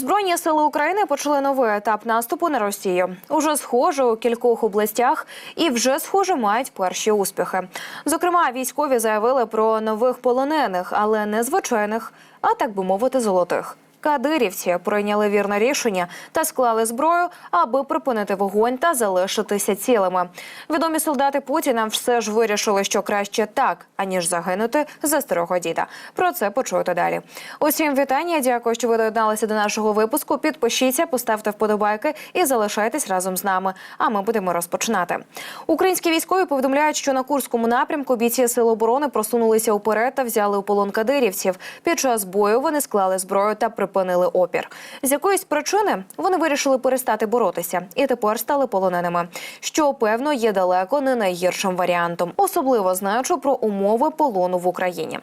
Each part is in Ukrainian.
Збройні сили України почали новий етап наступу на Росію. Уже схоже у кількох областях і вже схоже мають перші успіхи. Зокрема, військові заявили про нових полонених, але не звичайних, а так би мовити, золотих. Кадирівці прийняли вірне рішення та склали зброю, аби припинити вогонь та залишитися цілими. Відомі солдати Путіна все ж вирішили, що краще так, аніж загинути за старого діда. Про це почуєте далі. Усім вітання. Дякую, що ви доєдналися до нашого випуску. Підпишіться, поставте вподобайки і залишайтесь разом з нами. А ми будемо розпочинати. Українські військові повідомляють, що на курському напрямку бійці сил оборони просунулися уперед та взяли у полон кадирівців. Під час бою вони склали зброю та припинили опір. З якоїсь причини вони вирішили перестати боротися і тепер стали полоненими, що певно є далеко не найгіршим варіантом, особливо знаючи про умови полону в Україні.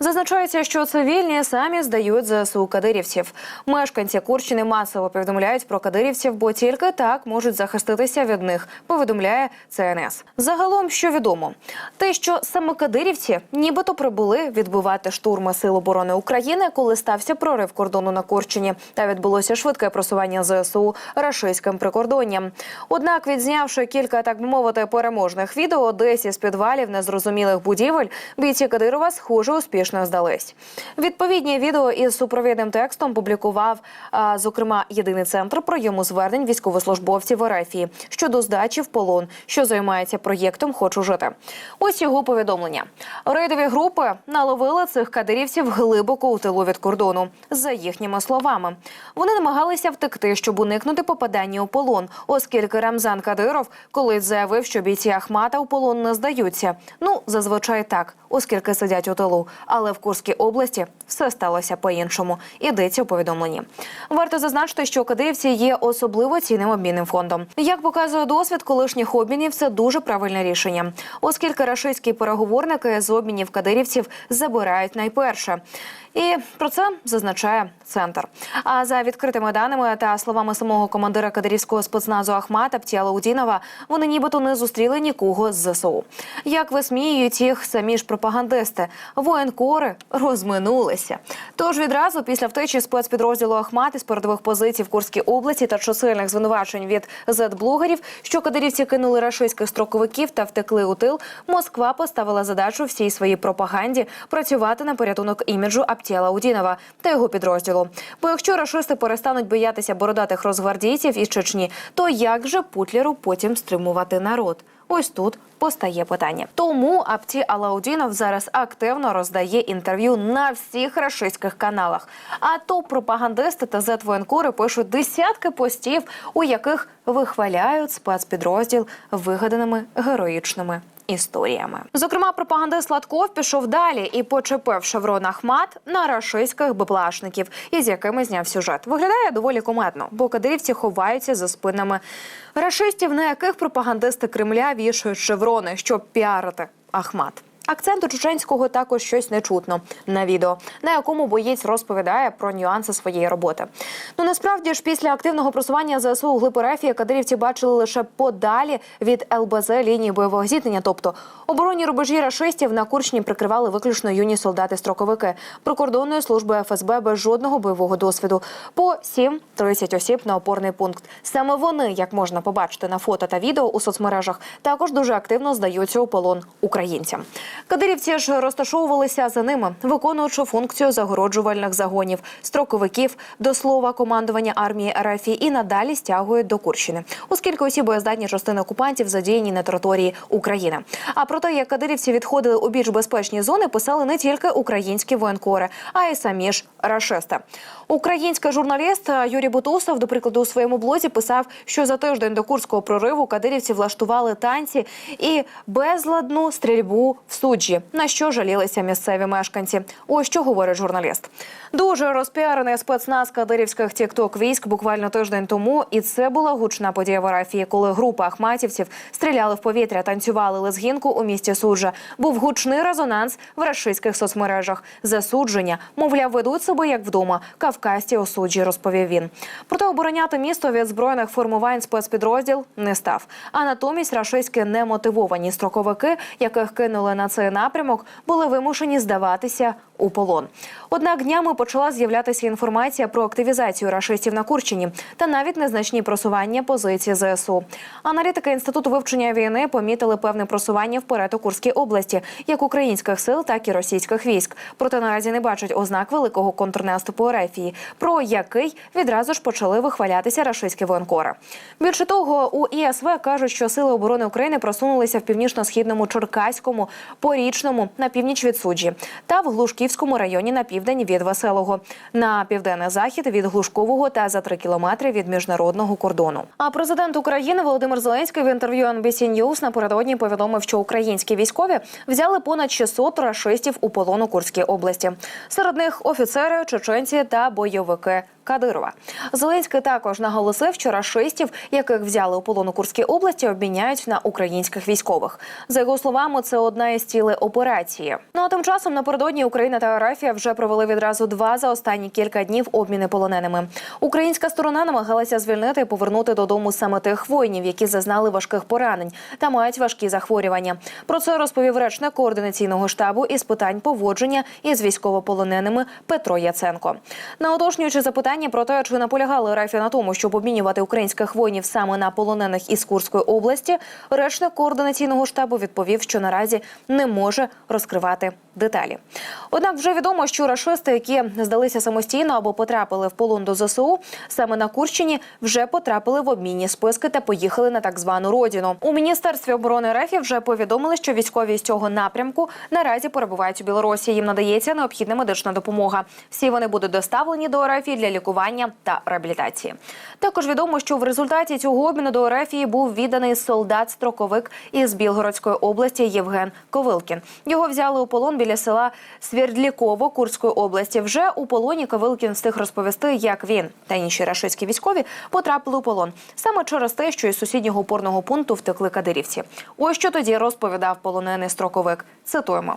Зазначається, що цивільні самі здають ЗСУ кадирівців. Мешканці Курщини масово повідомляють про кадирівців, бо тільки так можуть захиститися від них. Повідомляє ЦНС. Загалом, що відомо, те, що саме кадирівці нібито прибули відбивати штурми Сил оборони України, коли стався прорив кордону на Курщині, та відбулося швидке просування ЗСУ рашистським прикордонням. Однак, відзнявши кілька, так би мовити, переможних відео, десь із підвалів незрозумілих будівель, бійці Кадирова схоже успішно здались. Відповідні відео із супровідним текстом публікував, зокрема, єдиний центр прийому звернень військовослужбовців РФ щодо здачі в полон, що займається проєктом Хочу жити. Ось його повідомлення. Рейдові групи наловили цих кадирівців глибоко у тилу від кордону. За їхніми словами, вони намагалися втекти, щоб уникнути попадання у полон, оскільки Рамзан Кадиров колись заявив, що бійці Ахмата у полон не здаються. Ну зазвичай так, оскільки сидять у тилу. Але в Курській області все сталося по-іншому. Ідеться у повідомленні. Варто зазначити, що кадирівці є особливо цінним обмінним фондом. Як показує досвід колишніх обмінів, це дуже правильне рішення, оскільки рашистські переговорники з обмінів кадирівців забирають найперше. І про це зазначає центр. А за відкритими даними та словами самого командира кадирівського спецназу Ахмата Птіалаудінова, вони нібито не зустріли нікого з ЗСУ. Як висміюють їх самі ж пропагандисти, воєнкори розминулися. Тож відразу після втечі спецпідрозділу Ахмат із передових позицій в Курській області та чисельних звинувачень від зет-блогерів, що кадирівці кинули рашистських строковиків та втекли у тил, Москва поставила задачу всій своїй пропаганді працювати на порятунок іміджу Аптіала Удінова та його підрозділу. Бо якщо рашисти перестануть боятися бородатих розгвардійців із Чечні, то як же Путлеру потім стримувати народ? Ось тут постає питання. Тому Апті Алаудінов зараз активно роздає інтерв'ю на всіх рашистських каналах. А то пропагандисти та зет-воєнкори пишуть десятки постів, у яких вихваляють спецпідрозділ вигаданими героїчними. Історіями, зокрема, пропагандист Латков пішов далі і почепив шеврон Ахмат на рашистських БПЛАшників, із якими зняв сюжет. Виглядає доволі кометно, бо кадирівці ховаються за спинами рашистів, на яких пропагандисти Кремля вішають шеврони, щоб піарити Ахмат. Акценту чеченського також щось не чутно на відео, на якому боєць розповідає про нюанси своєї роботи. Ну насправді ж після активного просування ЗСУ у глиб РФ кадирівці бачили лише подалі від ЛБЗ лінії бойового зіткнення, тобто оборонні рубежі рашистів на Курщині прикривали виключно юні солдати-строковики прикордонної служби ФСБ без жодного бойового досвіду. По 7-30 осіб на опорний пункт. Саме вони, як можна побачити на фото та відео у соцмережах, також дуже активно здаються у полон українцям. Кадирівці ж розташовувалися за ними, виконуючи функцію загороджувальних загонів, строковиків до слова командування армії РФ і надалі стягують до Курщини, оскільки усі боєздатні частини окупантів задіяні на території України. А про те, як кадирівці відходили у більш безпечні зони, писали не тільки українські воєнкори, а й самі ж рашисти. Український журналіст Юрій Бутусов, до прикладу, у своєму блозі писав, що за тиждень до курського прориву кадирівці влаштували танці і безладну стрільбу в суджі, на що жалілися місцеві мешканці. Ось що говорить журналіст. Дуже розпіарений спецназ кадирівських тікток військ буквально тиждень тому, і це була гучна подія в Арафії, коли група ахматівців стріляли в повітря, танцювали лезгінку у місті суджа. Був гучний резонанс в рашистських соцмережах. Засудження, мовляв, ведуть себе як вдома. Кавказці у суджі розповів він. Проте обороняти місто від збройних формувань спецпідрозділ не став. А натомість рашистські немотивовані строковики, яких кинули на цей напрямок, були вимушені здаватися у полон. Однак днями почала з'являтися інформація про активізацію рашистів на Курщині та навіть незначні просування позиції ЗСУ. Аналітики інституту вивчення війни помітили певне просування вперед у Курській області, як українських сил, так і російських військ. Проте наразі не бачать ознак великого контрнаступу Ерефії, про який відразу ж почали вихвалятися рашистські воєнкори. Більше того, у ІСВ кажуть, що сили оборони України просунулися в північно-східному Черкаському, Порічному на північ від суджі та в Глушківському районі на південь від Веселого, на південний захід від Глушкового та за три кілометри від міжнародного кордону. А президент України Володимир Зеленський в інтерв'ю NBC News напередодні повідомив, що українські військові взяли понад 600 рашистів у полон у Курській області. Серед них офіцери, чеченці та бойовики. Кадирова Зеленський також наголосив, що рашистів, яких взяли у полон у Курській області, обміняють на українських військових. За його словами, це одна із цілей операції. Ну а тим часом напередодні Україна та Арафія вже провели відразу два за останні кілька днів обміни полоненими. Українська сторона намагалася звільнити і повернути додому саме тих воїнів, які зазнали важких поранень та мають важкі захворювання. Про це розповів речник координаційного штабу із питань поводження із військовополоненими Петро Яценко. На уточнюючи запитання про те, чи наполягали РФ на тому, щоб обмінювати українських воїнів саме на полонених із Курської області, речник координаційного штабу відповів, що наразі не може розкривати деталі. Однак вже відомо, що рашисти, які здалися самостійно або потрапили в полон до ЗСУ, саме на Курщині вже потрапили в обмінні списки та поїхали на так звану родину. У міністерстві оборони РФ вже повідомили, що військові з цього напрямку наразі перебувають у Білорусі. Їм надається необхідна медична допомога. Всі вони будуть доставлені до РФ для лікування та реабілітації. Також відомо, що в результаті цього обміну до РФ був відданий солдат-строковик із Білгородської області Євген Ковилкін. Його взяли у полон біля села Свердліково Курської області. Вже у полоні Кавилкін встиг розповісти, як він та інші рашистські військові потрапили у полон саме через те, що із сусіднього опорного пункту втекли кадирівці. Ось що тоді розповідав полонений строковик. Цитуємо.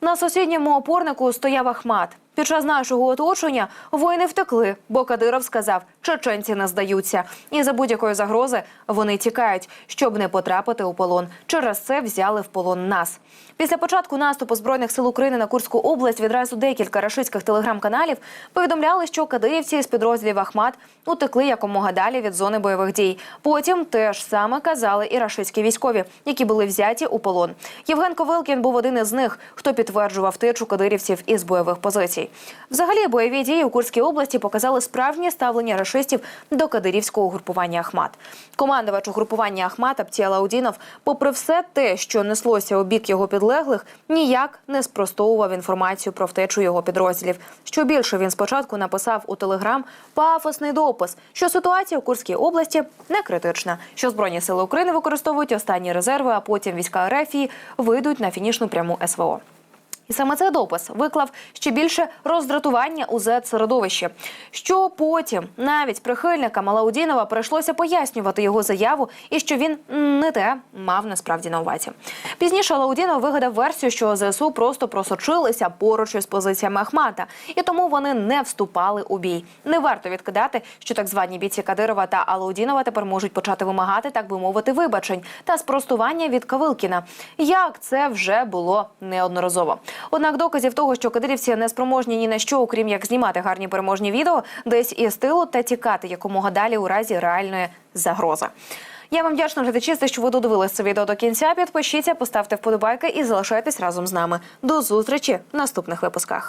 На сусідньому опорнику стояв Ахмат. Під час нашого оточення воїни втекли, бо Кадиров сказав, чеченці не здаються, і за будь-якої загрози вони тікають, щоб не потрапити у полон. Через це взяли в полон нас. Після початку наступу збройних сил України на Курську область відразу декілька рашистських телеграм-каналів повідомляли, що кадирівці з підрозділів Ахмат утекли якомога далі від зони бойових дій. Потім теж саме казали і рашистські військові, які були взяті у полон. Євген Ковилкін був один із них, хто підтверджував втечу кадирівців із бойових позицій. Взагалі, бойові дії у Курській області показали справжнє ставлення рашистів до кадирівського групування Ахмат. Командувач угрупування Ахмат Аптія Лаудінов, попри все те, що неслося у бік його підлеглих, ніяк не спростовував інформацію про втечу його підрозділів. Що більше він спочатку написав у телеграм пафосний допис, що ситуація у Курській області не критична, що збройні сили України використовують останні резерви, а потім війська Ерефії вийдуть на фінішну пряму СВО. І саме цей допис виклав ще більше роздратування у зет-середовищі. Що потім навіть прихильникам Алаудінова прийшлося пояснювати його заяву і що він не те мав насправді на увазі. Пізніше Алаудінов вигадав версію, що ЗСУ просто просочилися поруч із позиціями Ахмата, і тому вони не вступали у бій. Не варто відкидати, що так звані бійці Кадирова та Алаудінова тепер можуть почати вимагати, так би мовити, вибачень та спростування від Кавилкіна. Як це вже було неодноразово. Однак доказів того, що кадирівці не спроможні ні на що, окрім як знімати гарні переможні відео, десь із тилу та тікати якомога далі у разі реальної загрози. Я вам вдячна глядачі, за що ви додивились це відео до кінця. Підпишіться, поставте вподобайки і залишайтесь разом з нами. До зустрічі в наступних випусках.